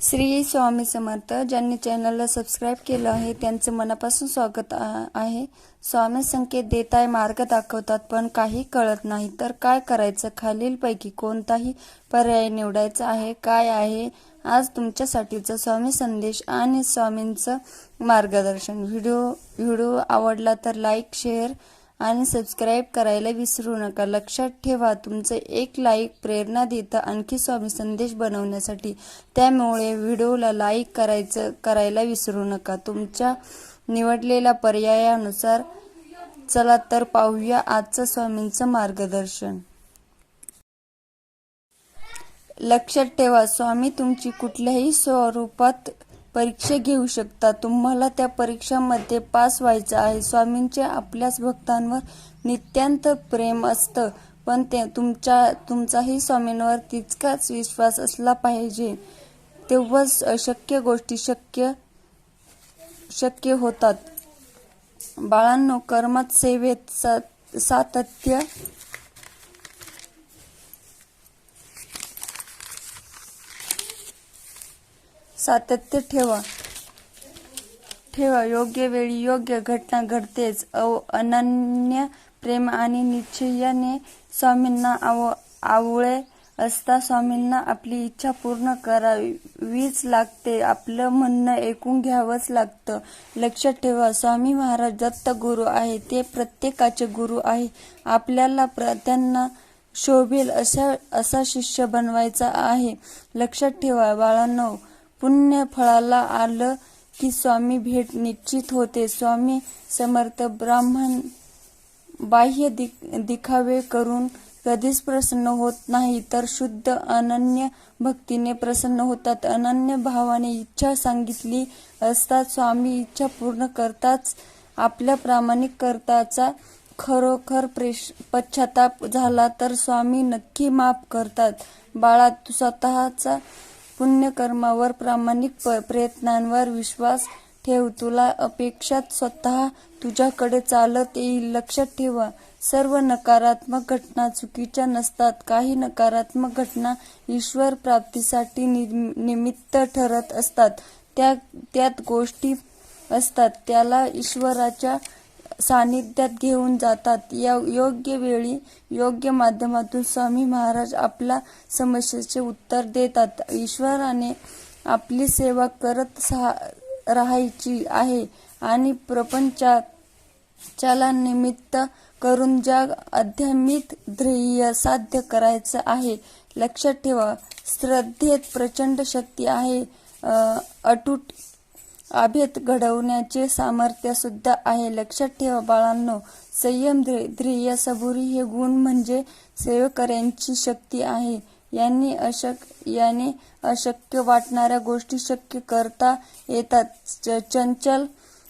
श्री स्वामी समर्थ ज्यांनी चॅनलला सबस्क्राईब केलं आहे त्यांचं मनापासून स्वागत आहे. स्वामी संकेत देत आहे मार्ग दाखवतात पण काही कळत नाही. तर काय करायचं? खालीलपैकी कोणताही पर्याय निवडायचा आहे? काय आहे? आज तुमच्यासाठीचा स्वामी संदेश आणि स्वामींचं मार्गदर्शन. व्हिडिओ व्हिडिओ आवडला तर लाईक शेअर आणि सबस्क्राईब करायला विसरू नका. लक्षात ठेवा तुमचं एक लाईक प्रेरणा देतं आणखी स्वामी संदेश बनवण्यासाठी. त्यामुळे व्हिडिओला लाईक करायचं करायला विसरू नका. तुमच्या निवडलेल्या पर्यायानुसार चला तर पाहूया आजचं स्वामींचं मार्गदर्शन. लक्षात ठेवा स्वामी तुमची कुठल्याही स्वरूपात परीक्षा घेऊ शकता. तुम्हाला त्या परीक्षामध्ये पास व्हायचं आहे. स्वामींचे आपल्याच भक्तांवर नित्यांत प्रेम असतं. पण ते तुमच्या तुमचाही स्वामींवर तितकाच विश्वास असला पाहिजे. तेव्हाच अशक्य गोष्टी शक्य शक्य होतात. बाळांनो कर्मात सेवेत सा- सातत्य सातत्य ठेवा. ठेवा. योग्य वेळी योग्य घटना घडतेच. अव अनन्य प्रेम आणि निश्चयाने स्वामींना आव आवळे असता स्वामींना आपली इच्छा पूर्ण करावीच लागते. आपलं म्हणणं ऐकून घ्यावंच लागतं. लक्षात ठेवा स्वामी महाराज दत्त गुरु आहे. ते प्रत्येकाचे गुरु आहे. आपल्याला प्र त्यांना शोभेल अशा असा शिष्य बनवायचा आहे. लक्षात ठेवा बाळांनो पुण्य फळाला आलं की स्वामी भेट निश्चित होते. स्वामी समर्थ ब्राह्मण बाह्य दिखावे करून कधीच प्रसन्न होत नाही तर शुद्ध अनन्य भक्तीने प्रसन्न होतात. अनन्य भावाने इच्छा सांगितली असता स्वामी इच्छा पूर्ण करताच आपल्या प्रामाणिक करताचा खरोखर प्रेश पश्चाताप झाला तर स्वामी नक्की माफ करतात. बाळा तू स्वतःचा पुण्यकर्मावर प्रामाणिक प- प्रयत्नांवर विश्वास ठेव. तुला अपेक्षात स्वतः तुझ्याकडे चालत येईल. लक्षात ठेवा सर्व नकारात्मक घटना चुकीच्या नसतात. काही नकारात्मक घटना ईश्वर प्राप्तीसाठी नि- निमित्त ठरत असतात. त्या त्यात गोष्टी असतात. त्याला ईश्वराच्या सानिध्यात घेऊन जातात. या योग्य वेळी योग्य माध्यमातून स्वामी महाराज आपल्या समस्येचे उत्तर देतात. ईश्वराने आपली सेवा करत सहा राहायची आहे आणि प्रपंचात निमित्त करून ज्या अध्यात्मिक ध्येय साध्य करायचं आहे लक्षात ठेवा. श्रद्धेत प्रचंड शक्ती आहे. अटूट अभेद घडवण्याचे सामर्थ्य सुद्धा आहे. लक्षात ठेवा बाळांनो संयम ध्येय सबुरी हे गुण म्हणजे सेवकऱ्यांची शक्ती आहे. यांनी अशक याने अशक्य वाटणाऱ्या गोष्टी शक्य करता येतात. च- चंचल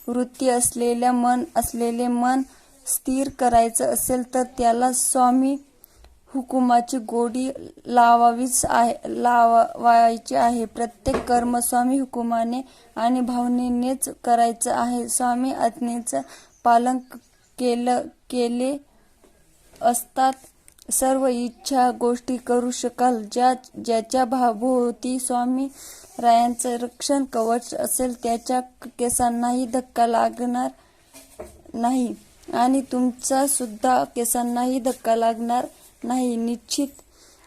वृत्ती असलेल्या मन असलेले मन स्थिर करायचं असेल तर त्याला स्वामी हुकुमाची गोडी लावावीच आहे लावायची आहे. प्रत्येक कर्म स्वामी हुकुमाने आणि भावनेनेच करायचं आहे. स्वामी आज्ञेचं पालन केलं केले असतात. सर्व इच्छा गोष्टी करू शकाल. ज्या ज्याच्या भाभोवती स्वामी रायांचं रक्षण कवच असेल त्याच्या केसांनाही धक्का लागणार नाही. आणि तुमचा सुद्धा केसांनाही धक्का लागणार नाही निश्चित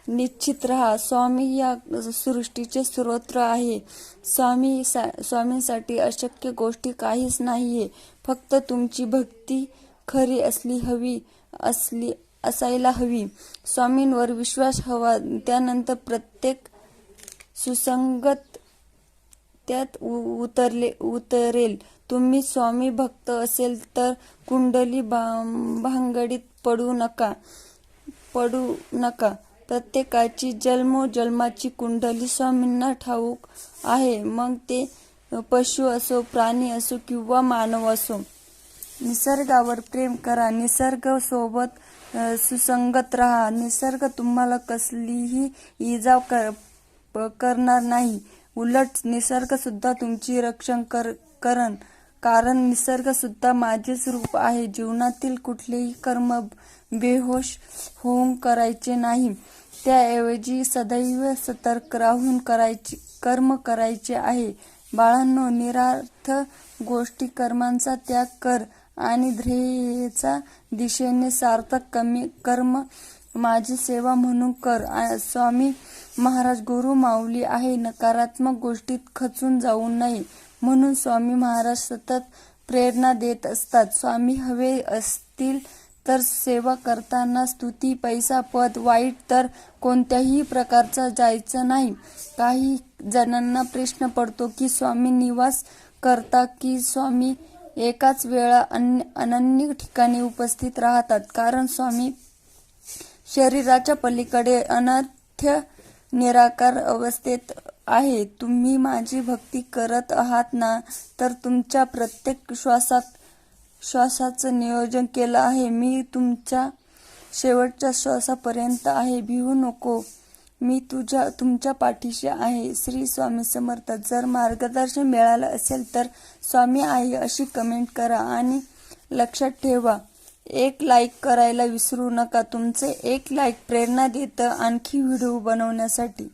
निश्चित राहा. स्वामी या सृष्टीचे स्रोत्र आहे. स्वामी सा स्वामींसाठी अशक्य गोष्टी काहीच नाहीये. फक्त तुमची भक्ती खरी असली हवी असली असायला हवी. स्वामींवर विश्वास हवा. त्यानंतर प्रत्येक सुसंगत त्यात उ- उतरले उतरेल. तुम्ही स्वामी भक्त असेल तर कुंडली भा- भांगडीत पडू नका. पडू नका. प्रत्येकाची जन्मोजन्माची कुंडली स्वामींना ठाऊक आहे. मग ते पशु असो प्राणी असो किंवा मानव असो निसर्गावर प्रेम करा. निसर्ग सोबत सुसंगत राहा. निसर्ग तुम्हाला कसलीही इजा कर प- करणार नाही. उलट निसर्ग सुद्धा तुमची रक्षण कर करण. कारण निसर्ग सुद्धा माझेच रूप आहे. जीवनातील कुठलेही कर्म बेहोश होऊन करायचे नाही. त्याऐवजी सदैव सतर्क राहून करायचे कर्म करायचे आहे. बाळांनो निरार्थ गोष्टी कर्मांचा त्याग कर आणि ध्येयाच्या दिशेने सार्थक कमी कर्म माझी सेवा म्हणून कर. स्वामी महाराज गुरु माऊली आहे. नकारात्मक गोष्टीत खचून जाऊ नये. म्हणून स्वामी महाराज सतत प्रेरणा देत असतात. स्वामी हवे असतील तर सेवा करताना स्तुती पैसा पद वाईट तर कोणत्याही प्रकारचा जायचं नाही. काही जणांना प्रश्न पडतो की स्वामी निवास करता की स्वामी एकाच वेळा अन्य अनन्य ठिकाणी उपस्थित राहतात? कारण स्वामी शरीराच्या पलीकडे अनर्थ्य निराकार अवस्थेत आहे. तुम्ही माझी भक्ती करत आहात ना तर तुमच्या प्रत्येक श्वासात श्वासाचं नियोजन केलं आहे. मी तुमच्या शेवटच्या श्वासापर्यंत आहे. भिवू नको. मी तुझ्या तुमच्या पाठीशी आहे. श्री स्वामी समर्थ जर मार्गदर्शन मिळालं असेल तर स्वामी आहे अशी कमेंट करा आणि लक्षात ठेवा. एक लाईक करायला विसरू नका. तुमचे एक लाईक प्रेरणा देतं आणखी व्हिडिओ बनवण्यासाठी.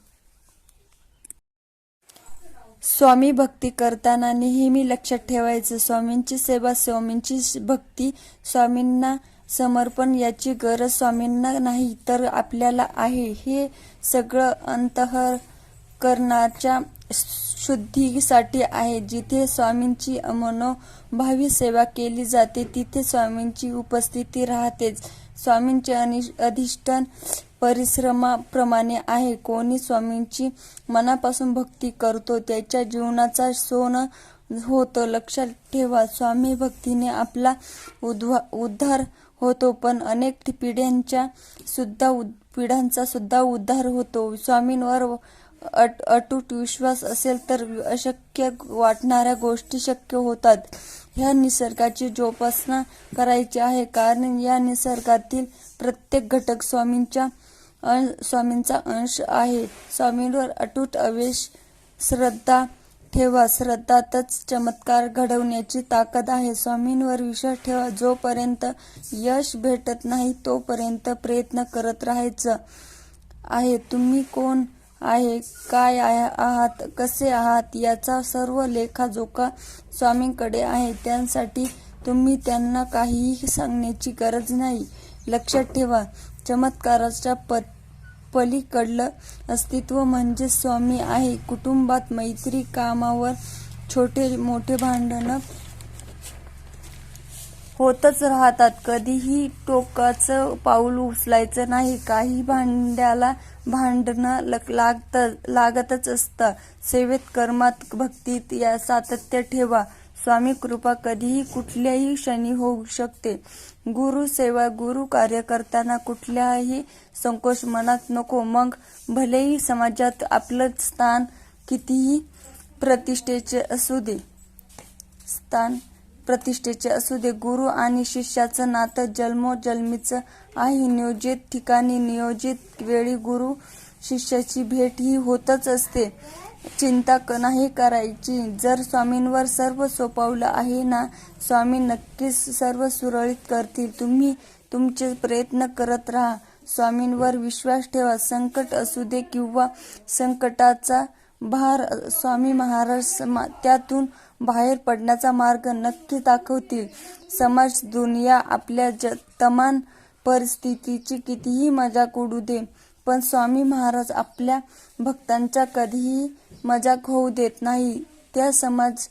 स्वामी भक्ती करताना नेहमी लक्षात ठेवायचं. स्वामींची सेवा स्वामींची भक्ती स्वामींना समर्पण याची गरज स्वामींना नाही तर आपल्याला आहे. हे सगळं अंतःकरणाच्या शुद्धीसाठी आहे. जिथे स्वामींची मनोभावी सेवा केली जाते तिथे स्वामींची उपस्थिती राहतेच. स्वामींचे अधिष्ठान परिश्रमाप्रमाणे आहे. कोणी स्वामींची मनापासून भक्ती करतो त्याच्या जीवनाचा सोनं होतो लक्षात ठेवा. स्वामी भक्तीने आपला उद्वा उद्धार होतो पण अनेक पिढ्यांच्या सुद्धा उद- पिढ्यांचा सुद्धा उद्धार होतो. स्वामींवर अट अटूट विश्वास असेल तर अशक्य वाटणाऱ्या गोष्टी शक्य होतात. ह्या निसर्गाची जोपासना करायची आहे. कारण या निसर्गातील प्रत्येक घटक स्वामींच्या स्वामींचा अंश आहे. स्वामींवर अटूट अवेश श्रद्धा ठेवा. श्रद्धातच चमत्कार घडवण्याची ताकद आहे. स्वामींवर विश्वास ठेवा. जोपर्यंत यश भेटत नाही तोपर्यंत प्रयत्न करत राहायचं आहे. तुम्ही कोण आहे काय आहात कसे आहात याचा सर्व लेखाजोखा स्वामींकडे आहे त्यांसाठी तुम्ही त्यांना काहीही सांगण्याची गरज नाही. लक्षात ठेवा चमत्काराच्या प पलीकडलं अस्तित्व म्हणजे स्वामी आहे. कुटुंबात मैत्री कामावर छोटे मोठे भांडणं होतच राहतात. कधीही टोकाचं पाऊल उचलायचं नाही. काही भांड्याला भांडणं लागत लागतच असतं. सेवेत कर्मात भक्तीत या सातत्य ठेवा. स्वामी कृपा कधीही कुठल्याही क्षणी होऊ शकते. गुरु सेवा गुरु कार्य करताना कुठल्याही संकोच मनात नको. मग भलेही समाजात आपलं स्थान कितीही प्रतिष्ठेचे असू दे. स्थान प्रतिष्ठेचे असू दे गुरु आणि शिष्याचं नातं जन्मोजन्मीचं आहे. नियोजित ठिकाणी नियोजित वेळी गुरु शिष्याची भेट ही होतच असते. चिंता क- नाही करायची. जर स्वामींवर सर्व सोपवलं आहे ना स्वामी नक्कीच सर्व सुरळीत करतील. तुम्ही तुमचे प्रयत्न करत राहा. स्वामींवर विश्वास ठेवा. संकट असू दे किंवा संकटाचा भार स्वामी महाराज त्यातून बाहेर पडण्याचा मार्ग नक्की दाखवतील. समाज दुनिया आपल्या ज तमान परिस्थितीची कितीही मजाक उडू दे पण स्वामी महाराज आपल्या भक्तांच्या कधीही मजाक होऊ देत नाही. त्या समाज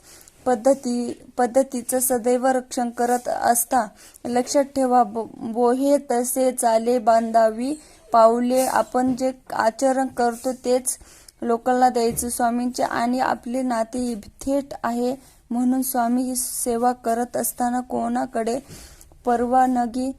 पद्धती पद्धतीचं सदैव रक्षण करत असता लक्षात ठेवा बोहे तसे चाले बांधावी पाऊले आपण जे आचरण करतो तेच लोकांना द्यायचं. स्वामींचे आणि आपले नाते थेट आहे म्हणून स्वामी सेवा करत असताना कोणाकडे परवानगी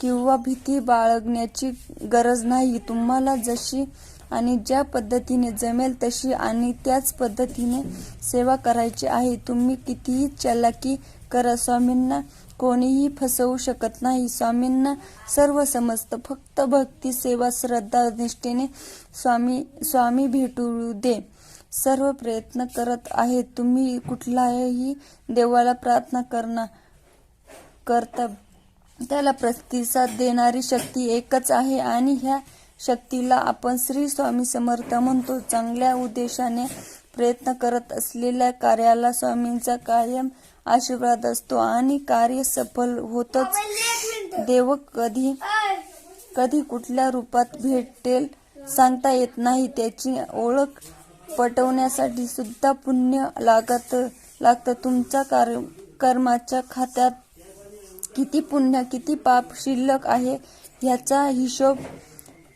किंवा भीती बाळगण्याची गरज नाही. तुम्हाला जशी आणि ज्या पद्धतीने जमेल तशी आणि त्याच पद्धतीने सेवा करायची आहे. तुम्ही कितीही चलाकी करा. स्वामींना कोणीही फसवू शकत नाही. स्वामींना सर्व समजतं. फक्त भक्ती सेवा श्रद्धा निष्ठेने स्वामी स्वामी भेटू दे. सर्व प्रयत्न करत आहे तुम्ही कुठलाही देवाला प्रार्थना करणार करता त्याला प्रतिसाद देणारी शक्ती एकच आहे आणि ह्या शक्तीला आपण श्री स्वामी समर्थ म्हणतो. चांगल्या उद्देशाने प्रयत्न करत असलेल्या कार्याला स्वामींचा कायम आशीर्वाद असतो आणि कार्य सफल होतच. देव कधी कधी कुठल्या रूपात भेटेल सांगता येत नाही. त्याची ओळख पटवण्यासाठी सुद्धा पुण्य लागत लागतं. तुमच्या कार कर्माच्या खात्यात किती पुण्य किती पाप शिल्लक आहे याचा हिशोब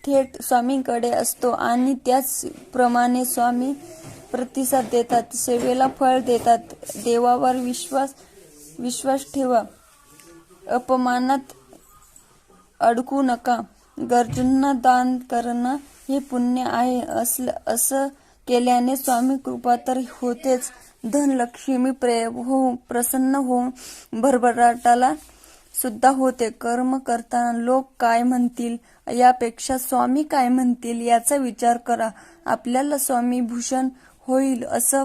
थेट स्वामींकडे असतो. आणि त्याचप्रमाणे स्वामी प्रतिसाद देतात सेवेला फळ देतात. देवावर विश्वास विश्वास ठेवा. अपमानात अडकू नका. गरजूंना दान करणं हे पुण्य आहे. असलं असं केल्याने स्वामी कृपा तर होतेच. धनलक्ष्मी प्रे हो प्रसन्न होऊन भरभराटाला सुद्धा होते. कर्म करताना लोक काय म्हणतील? यापेक्षा स्वामी काय म्हणतील? याचा विचार करा. आपल्याला स्वामी भूषण होईल असं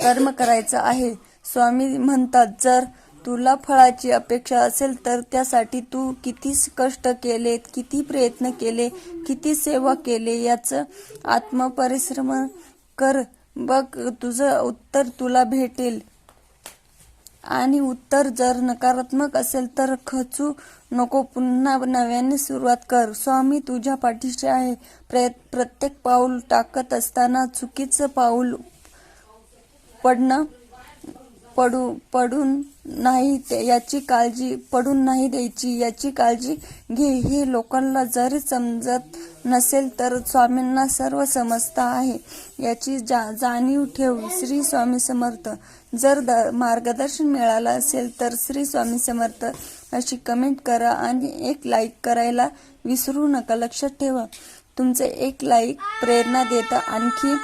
कर्म करायचं आहे. स्वामी म्हणतात जर तुला फळाची अपेक्षा असेल तर त्यासाठी तू किती कष्ट केले किती प्रयत्न केले किती सेवा केले याचं आत्मपरिश्रम कर. बघ तुझं उत्तर तुला भेटेल. आणि उत्तर जर नकारात्मक असेल तर खचू नको. पुन्हा नव्याने सुरुवात कर. स्वामी तुझ्या पाठीशी आहे. प्रय प्रत्येक पाऊल टाकत असताना चुकीचं पाऊल पडणं पडू पडून नाही याची काळजी पडून नाही द्यायची. याची काळजी घे. हे लोकांना जरी समजत नसेल तर स्वामींना सर्व समजता आहे. याची जा जाणीव ठेव. श्री स्वामी समर्थ. जर द मार्गदर्शन मिळालं असेल तर श्री स्वामी समर्थ अशी कमेंट करा आणि एक लाईक करायला विसरू नका. लक्षात ठेवा. तुमचे एक लाईक प्रेरणा देतं. आणखी